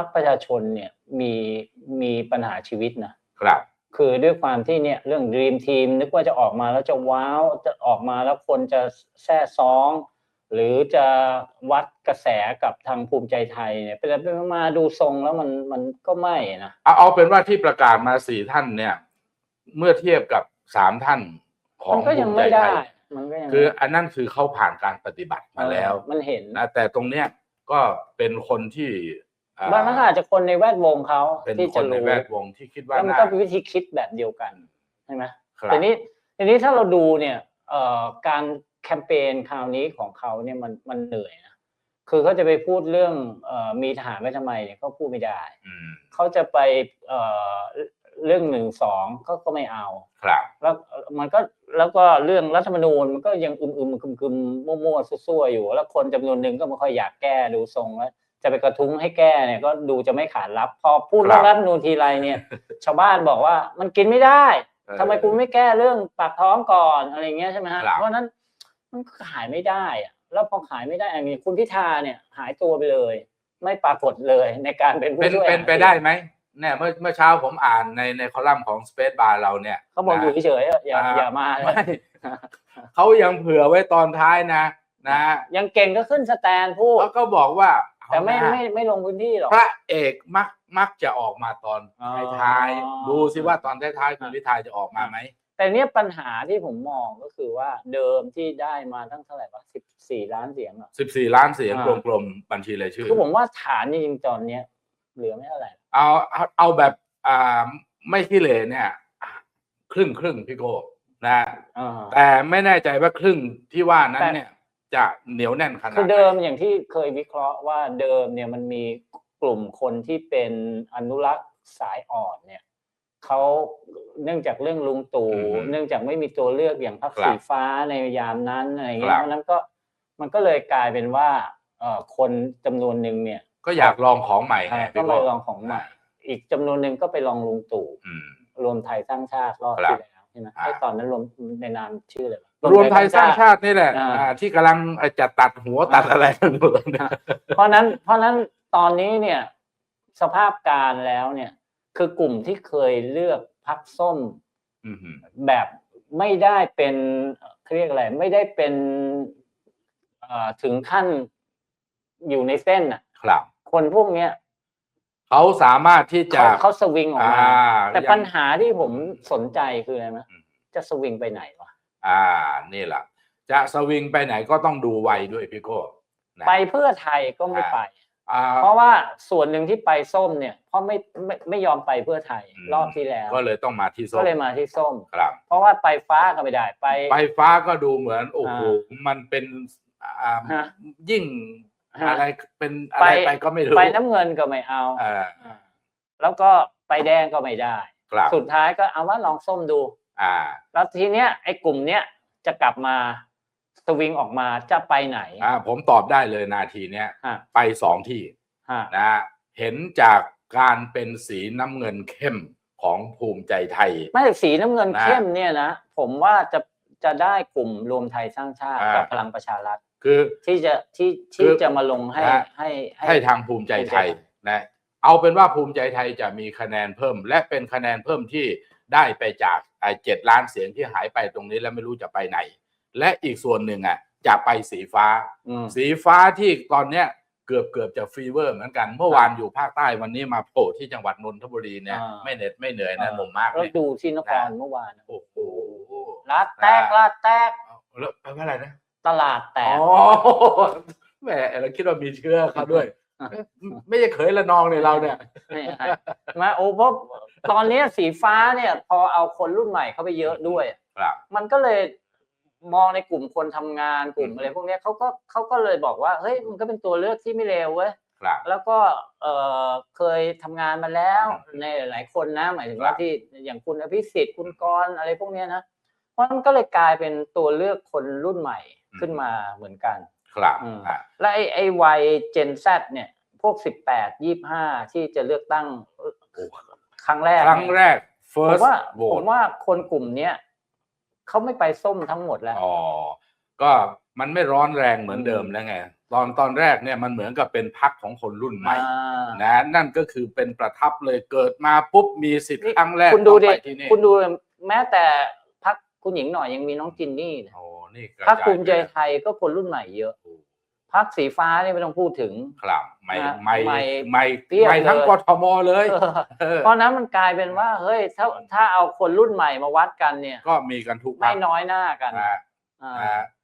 รรคประชาชนเนี่ยมีมีปัญหาชีวิตนะครับ คือด้วยความที่เนี่ยเรื่อง Dream Team นึกว่าจะออกมาแล้วจะว้าวจะออกมาแล้วคนจะแซ่ซ้อง หรือจะวัดกระแสกับทางภูมิใจไทยเนี่ยแต่ไปๆมาๆดูทรงแล้วมันมันก็ไม่นะเอาเอาเป็นว่าที่ประกาศมาสี่ท่านเนี่ย เมื่อเทียบกับสามท่านของมันก็ยังภูใจไม่ได้ทยมันก็ยังคืออันนั้นคือเขาผ่านการปฏิบัติมาแล้วเออมันเห็นนะแต่ตรงเนี้ยก็เป็นคนที่อ่ บางครั้งอาจจะคนในแวดวงเขาเป็นที่คจะนในรู้แวดวงที่คิดว่าแล้วมันน่าก็เป็นวิธีคิดแบบเดียวกันใช่ไหมครับทีนี้ทีนี้ถ้าเราดูเนี่ยเอ่อการแคมเปญคราวนี้ของเขาเนี่ยมันมันเหนื่อยนะคือเขาจะไปพูดเรื่องเอ่อมีทหารไว้ทำไมเนี่ยเขาพูดไม่ได้อืมเขาจะไปเอ่อเรื่องหนึ่งสองก็ก็ไม่เอาครับแล้วมันก็แล้วก็เรื่องรัฐธรรมนูญมันก็ยังอึมอึมๆคึมคึมๆมั่วๆซั่วๆอยู่ แล้วคนจำนวนหนึ่งก็ไม่ค่อยอยากแก้ดูทรงแล้ว จะไปกระทุ้งให้แก้เนี่ยก็ดูจะไม่ขาดรับ พอพูดเรื่องรัฐธรรมนูญทีไรเนี่ย ชาวบ้านบอกว่ามันกินไม่ได้เออทำไมคุณไม่แก้เรื่องปากท้องก่อนอะไรเงี้ยใช่ไหมฮะครับเพราะฉะนั้นมันก็ขายไม่ได้อะแล้วพอขายไม่ได้อันนี้คุณพิธาเนี่ย หายตัวไปเลย ไม่ปรากฏเลยในการเป็นผู้เป็นช่วยเป็นไปได้ไหมเนี่ยเมื่อเมื่อเช้าผมอ่านในในคอลัมน์ของ Space Bar เราเนี่ยเขาบอกนะอยู่เฉยๆอะอย่าอ่าอย่ามาเลยไม่เขายังเผื่อไว้ตอนท้ายนะนะยังเก่งก็ขึ้นสแตนพูดเขาก็บอกว่า แต่ไม่เอาหน้าไม่ไม่ลงพื้นที่หรอกพระเอกมักมักจะออกมาตอนอ๋อท้ายๆดูสิว่าตอนท้ายๆคุณพิธาจะออกมาไหมแต่เนี้ยปัญหาที่ผมมองก็คือว่าเดิมที่ได้มาตั้งเท่าไหร่วะสิบสี่ล้านเสียงอะ14ล้านเสียงอ่ากลมๆบัญชีรายชื่อคือผมว่าฐานจริงๆตอนเนี้ยเหลือไม่เท่าไหร่เอาเอาเอาแบบอ่าไม่ขี้เหร่เนี่ย ครึ่งครึ่งพี่โก้นะอ่าแต่ไม่แน่ใจว่าครึ่งที่ว่านั้นแต่เนี่ย จะเหนียวแน่นขนาดคือไหนเดิมอย่างที่เคยวิเคราะห์ว่าเดิมเนี่ยมันมีกลุ่มคนที่เป็นอนุรักษ์สายอ่อนเนี่ยเขาเนื่องจากเรื่องลุงตู่เนื่องจากไม่มีตัวเลือกอย่างพรรคสีฟ้าในยามนั้นอะไรเงี้ยเพราะฉะนั้นก็มันก็เลยกลายเป็นว่าเอ่อคนจำนวนหนึ่งเนี่ย ก็อยากลองของใหม่ไงอ่าก็พี่ไปโก้ลองของใหม่ อีกจำนวนหนึ่งก็ไปลองลุงตู่อืมรวมไทยสร้างชาติรอบครับที่แล้วใช่ไหมอ่าไอ้ตอนนั้นรวมในนามชื่ออะไรวะรวมไทยสร้างชาตินี่แหละอ่าอ่าที่กำลังจะตัดหัวตัดอะไรกันอยู่เนี่ยเพราะนั้นเพราะนั้นตอนนี้เนี่ยสภาพการแล้วเนี่ย คือกลุ่มที่เคยเลือกพักส้มอืมฮึแบบไม่ได้เป็นเอ่อเขาเรียกอะไร ไม่ได้เป็นเอ่อถึงขั้นอยู่ในเส้นอะ ครับ คนพวกเนี้ยเขาสามารถที่จะเขาเขาสวิงออกอ่ามาแต่ยังปัญหาที่ผมสนใจคืออะไรไหมอืมจะสวิงไปไหนวะ อ่านี่แหละจะสวิงไปไหนก็ต้องดูวัยด้วยพี่โก้นะไปเพื่อไทยก็ไม่ไป อ่า เพราะว่าส่วนหนึ่งที่ไปส้มเนี่ย เพราะไม่ไม่ไม่ยอมไปเพื่อไทยอืม รอบที่แล้ว ก็เลยต้องมาที่ส้ก็มเลยมาที่ส้ม ครับ เพราะว่าไปฟ้าก็ไม่ได้ไป ไฟฟ้าก็ดูเหมือนโอ้โหอ่มันเป็นอ่าฮะ ยิ่งฮะ อะไรเป็นอะไรไป ไปก็ไม่รู้ไปน้ำเงินก็ไม่เอา เออแล้วก็ไปแดงก็ไม่ได้ ครับสุดท้ายก็เอาว่าลองส้มดู อ่า แล้วทีเนี้ยไอ้กลุ่มเนี้ยจะกลับมาสวิงออกมาจะไปไหนอ่าผมตอบได้เลยนาทีเนี้ยฮะไปสองที่ฮะนะเห็นจากการเป็นสีน้ำเงินเข้มของภูมิใจไทย ไม่สีน้ำเงินนะเข้มเนี่ยนะผมว่าจะจะได้กลุ่มรวมไทยสร้างชาติอ่ากักับพลังประชารัฐคือที่จะที่คืที่อจะมาลงให้นะให้ให้ทางภูมิใจไทยนะเอาเป็นว่าภูมิใจไทยจะมีคะแนนเพิ่ม และเป็นคะแนนเพิ่มที่ได้ไปจากไอ้ เจ็ดล้านเสียงที่หายไปตรงนี้แล้วไม่รู้จะไปไหน และอีกส่วนหนึ่งอะจะไปสีฟ้าอืมสีฟ้าที่ตอนเนี้ยเกือบเกือบจะฟีเวอร์เหมือนกัน เมื่อวานอยู่ภาคใต้วันนี้มาโผล่ที่จังหวัดนนทบุรีเนี่ยอ่าไม่เหน็ดไม่เหนื่อยนะอ่าหนุ่มมากแล้วเนี่ยดูที่นครนะเมื่อวานโอ้โหลาดแตกอ่าลาดแตกแล้วแปลว่าอะไรนะตลาดแตอ๋กอแหมเราคิดว่ามีเชื้อเขาด้วยอ่าเอ๊ะไม่ใช่เขยละนองเลยเราเนี่ยไม่ใช่มาโอ้เพราะ ตอนนี้สีฟ้าเนี่ย พอเอาคนรุ่นใหม่เข้าไปเยอะด้วยครับมันก็เลยมองในกลุ่มคนทำงานกลุ่มอืมอะไรพวกเนี้ยเขาก็เขาก็เลยบอกว่าเฮ้ยมันก็เป็นตัวเลือกที่ไม่เลวเว้ยครับแล้วก็เออเคยทำงานมาแล้วอืมในหลายๆคนนะหมายถึงครัว่าบที่อย่างคุณอภิสิทธิ์คุณกรณ์อะไรพวกเนี้ยนะเพราะมันก็เลยกลายเป็นตัวเลือกคนรุ่นใหม่ขึ้นมาเหมือนกัน ครับอืมอะและไอ้ไอ้วัยเจนซเนี่ยพวกสิบแปดยี่ห้าที่จะเลือกตั้ง ครั้งแรกครั้งแรก ผม first ว่าผม vote ว่าคนกลุ่มเนี้ยเขาไม่ไปส้มทั้งหมดแล้ว อ๋อ ก็มันไม่ร้อนแรงเหมือนเดิมแล้วไง ตอนตอนแรกเนี่ยมันเหมือนกับเป็นพักของคนรุ่นใหม่อ่านะนั่นก็คือเป็นประทับเลยเกิดมาปุ๊บมีสิทธิ์นี่ ครั้งแรกคุณดูต้องดิไปที่นี่คุณดูแม้แต่พักคุณหญิงหน่อยยังมีน้องจินนี่นะโอ้นี่กระพักจายภูมิใจไปไทยก็คนรุ่นใหม่เยอะโอ้ พักสีฟ้านี่ไม่ต้องพูดถึง ครับไม่นะไม่ไม่ไม่เปรี้ยวไม่ทั้งเลย กทมเลยเออเออเพราะนั้นมันกลายเป็นว่าเฮ้ยถ้าถ้าเอาคนรุ่นใหม่มาวัดกันเนี่ย ก็มีกันทุกไม่พักน้อยหน้ากันนะอ่า นะ